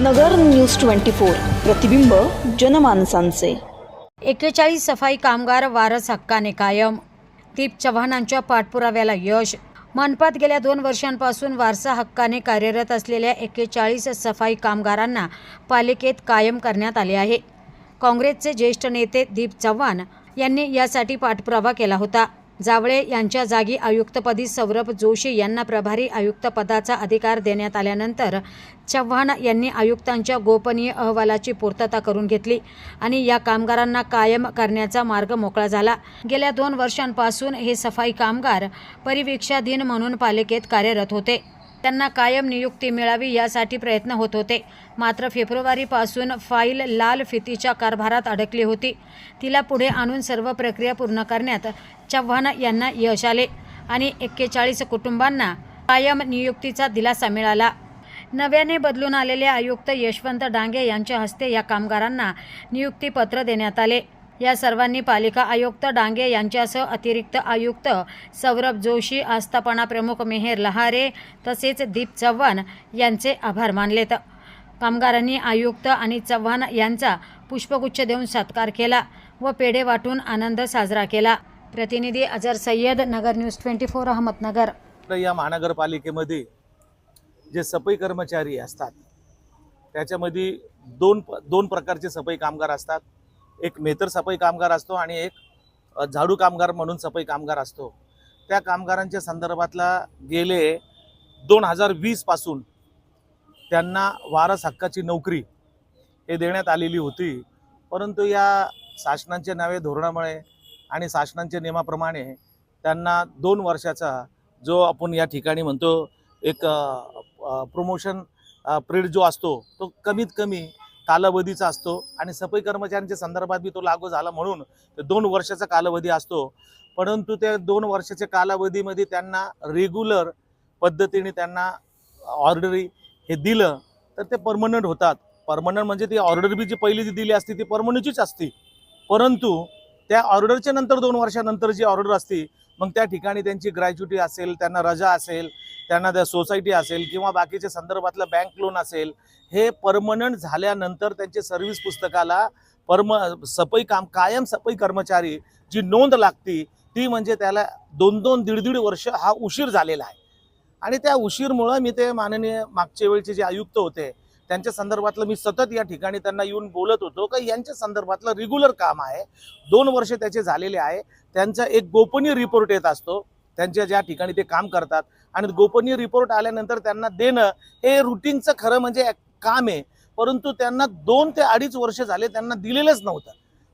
नगर news twenty four प्रतिबिंब जनमानसांचे. एक्केचाळीस सफाई कामगार वारस हक्काने कायम. दीप चव्हाणांच्या पाठपुराव्याला यश. मनपात गेल्या दोन वर्षांपासून वारसा हक्काने कार्यरत असलेल्या एक्केचाळीस सफाई कामगारांना पालिकेत कायम करण्यात आले आहे. काँग्रेसचे ज्येष्ठ नेते दीप चव्हाण यांनी यासाठी पाठपुरावा केला होता. जावळे यांच्या जागी आयुक्तपदी सौरभ जोशी यांना प्रभारी आयुक्तपदाचा अधिकार देण्यात आल्यानंतर चव्हाण यांनी आयुक्तांच्या गोपनीय अहवालाची पूर्तता करून घेतली आणि या कामगारांना कायम करण्याचा मार्ग मोकळा झाला. गेल्या दोन वर्षांपासून हे सफाई कामगार परिवीक्षाधीन म्हणून पालिकेत कार्यरत होते. त्यांना कायम नियुक्ती मिळावी यासाठी प्रयत्न होत होते. मात्र फेब्रुवारीपासून फाईल लाल फितीच्या कारभारात अडकली होती. तिला पुढे आणून सर्व प्रक्रिया पूर्ण करण्यात चव्हाण यांना यश आले आणि एक्केचाळीस कुटुंबांना कायम नियुक्तीचा दिलासा मिळाला. नव्याने बदलून आलेले आयुक्त यशवंत डांगे यांच्या हस्ते या कामगारांना नियुक्तीपत्र देण्यात आले. या सर्वांनी पालिका आयुक्त डांगे यांच्यासह अतिरिक्त आयुक्त सौरभ जोशी आस्थापना प्रमुख मेहेर लहारे तसेच दीप चव्हाण यांचे आभार मानलेत. कामगारांनी आयुक्त आणि चव्हाण यांचा पुष्पगुच्छ देऊन सत्कार केला व पेढे वाटून आनंद साजरा केला. प्रतिनिधी Azhar Sayyad Nagar news twenty four Ahmednagar. या महानगरपालिकेमध्ये जे सफाई कर्मचारी असतात त्याच्यामध्ये दोन दोन प्रकारचे सफाई कामगार असतात. एक मेतर सफाई कामगार असतो आणि एक झाडू कामगार म्हणून सफाई कामगार असतो. त्या कामगारांच्या संदर्भातला गेले दोन हजार वीसपासून त्यांना वारस हक्काची नोकरी हे देण्यात आलेली होती. परंतु या शासनांच्या नव्या धोरणामुळे आणि शासनांच्या नियमाप्रमाणे त्यांना दोन वर्षाचा जो आपण या ठिकाणी म्हणतो एक प्रमोशन पिरियड जो असतो तो कमीत कमी कालावधीचा असतो आणि सफाई कर्मचाऱ्यांच्या संदर्भात बी तो लागू झाला म्हणून दोन वर्षाचा कालावधी असतो. परंतु त्या दोन वर्षाच्या कालावधीमध्ये त्यांना रेग्युलर पद्धतीने त्यांना ऑर्डरी हे दिलं तर ते परमनंट होतात. परमनंट म्हणजे ती ऑर्डर बी जी पहिली जी दिली असती ती परमनंटचीच असती. परंतु त्या ऑर्डरच्या नंतर दोन वर्षानंतर जी ऑर्डर असते मग त्या ठिकाणी त्यांची ग्रॅज्युटी असेल त्यांना रजा असेल त्यांना त्या सोसायटी असेल किंवा बाकीच्या संदर्भातलं बँक लोन असेल हे परमनंट झाल्यानंतर त्यांचे सर्व्हिस पुस्तकाला परम सफई काम कायम सफई कर्मचारी जी नोंद लागती ती म्हणजे त्याला दोन दोन दीड दीड वर्ष हा उशीर झालेला आहे. आणि त्या उशीरमुळं मी ते माननीय मागच्या वेळचे जे आयुक्त होते त्यांच्या संदर्भातलं मी सतत या ठिकाणी त्यांना येऊन बोलत होतो का यांच्या संदर्भातलं रेग्युलर काम आहे. दोन वर्ष त्याचे झालेले आहे. त्यांचा एक गोपनीय रिपोर्ट येत असतो. त्यांच्या ज्या ठिकाणी ते काम करतात आणि गोपनीय रिपोर्ट आल्यानंतर त्यांना देणं हे रुटीनचं खरं म्हणजे काम आहे. परंतु त्यांना दोन ते अडीच वर्ष झाले त्यांना दिलेलंच नव्हतं.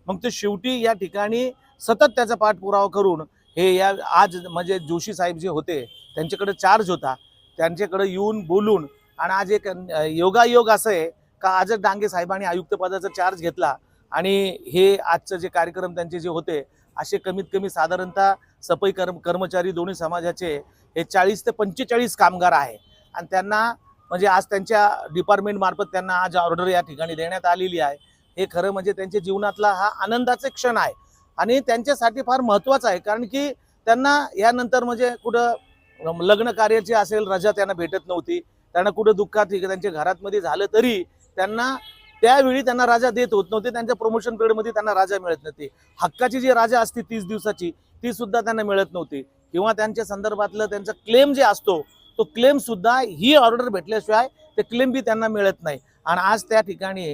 मग ते शेवटी या ठिकाणी सतत त्याचा पाठपुरावा करून हे या आज म्हणजे जोशी साहेब जे होते त्यांच्याकडे चार्ज होता. त्यांच्याकडे येऊन बोलून आणि आज एक योगायोग असं आहे का आजच डांगे साहेबांनी आयुक्तपदाचा चार्ज घेतला आणि हे आजचं जे कार्यक्रम त्यांचे जे होते असे कमीत कमी साधारणतः सफाई कर्म कर्मचारी दोन्ही समाजाचे हे चाळीस ते पंचेचाळीस कामगार आहे. आणि त्यांना म्हणजे आज त्यांच्या डिपार्टमेंटमार्फत त्यांना आज ऑर्डर या ठिकाणी देण्यात आलेली आहे. हे खरं म्हणजे त्यांच्या जीवनातला हा आनंदाचे क्षण आहे. आणि त्यांच्यासाठी फार महत्त्वाचं आहे कारण की त्यांना यानंतर म्हणजे कुठं लग्न कार्याची असेल रजा त्यांना भेटत नव्हती. त्यांना कुठं दुःखात त्यांच्या घरातमध्ये झालं तरी त्यांना त्यावेळी त्यांना राजा देत होत नव्हते त्यांच्या प्रमोशन पिरियडमध्ये त्यांना राजा मिळत नव्हती. हक्काची जी राजा असते तीस दिवसाची ती सुद्धा त्यांना मिळत नव्हती. किंवा त्यांच्या संदर्भातलं त्यांचा क्लेम जे असतो तो क्लेम सुद्धा ही ऑर्डर भेटल्याशिवाय ते क्लेम बी त्यांना मिळत नाही. आणि आज त्या ठिकाणी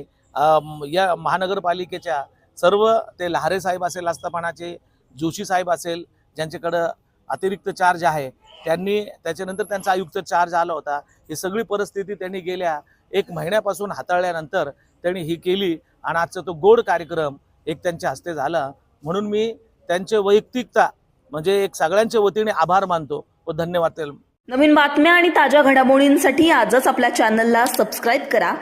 या महानगरपालिकेच्या सर्व ते लहारे साहेब असेल आस्थापनाचे जोशी साहेब असेल ज्यांच्याकडं अतिरिक्त चार्ज आहे. त्यांनी त्याच्यानंतर त्यांचा आयुक्त चार्ज आला होता. ही सगळी परिस्थिती त्यांनी गेल्या एक महिन्यापासून हाताळल्यानंतर त्यांनी ही केली आणि आजचा तो गोड कार्यक्रम एक त्यांच्या हस्ते झाला. म्हणून मी त्यांचे वैयक्तिकता म्हणजे एक सगळ्यांच्या वतीने आभार मानतो व धन्यवाद. नवीन बातम्या आणि ताज्या घडामोडींसाठी आजच आपल्या चॅनलला सबस्क्राईब करा.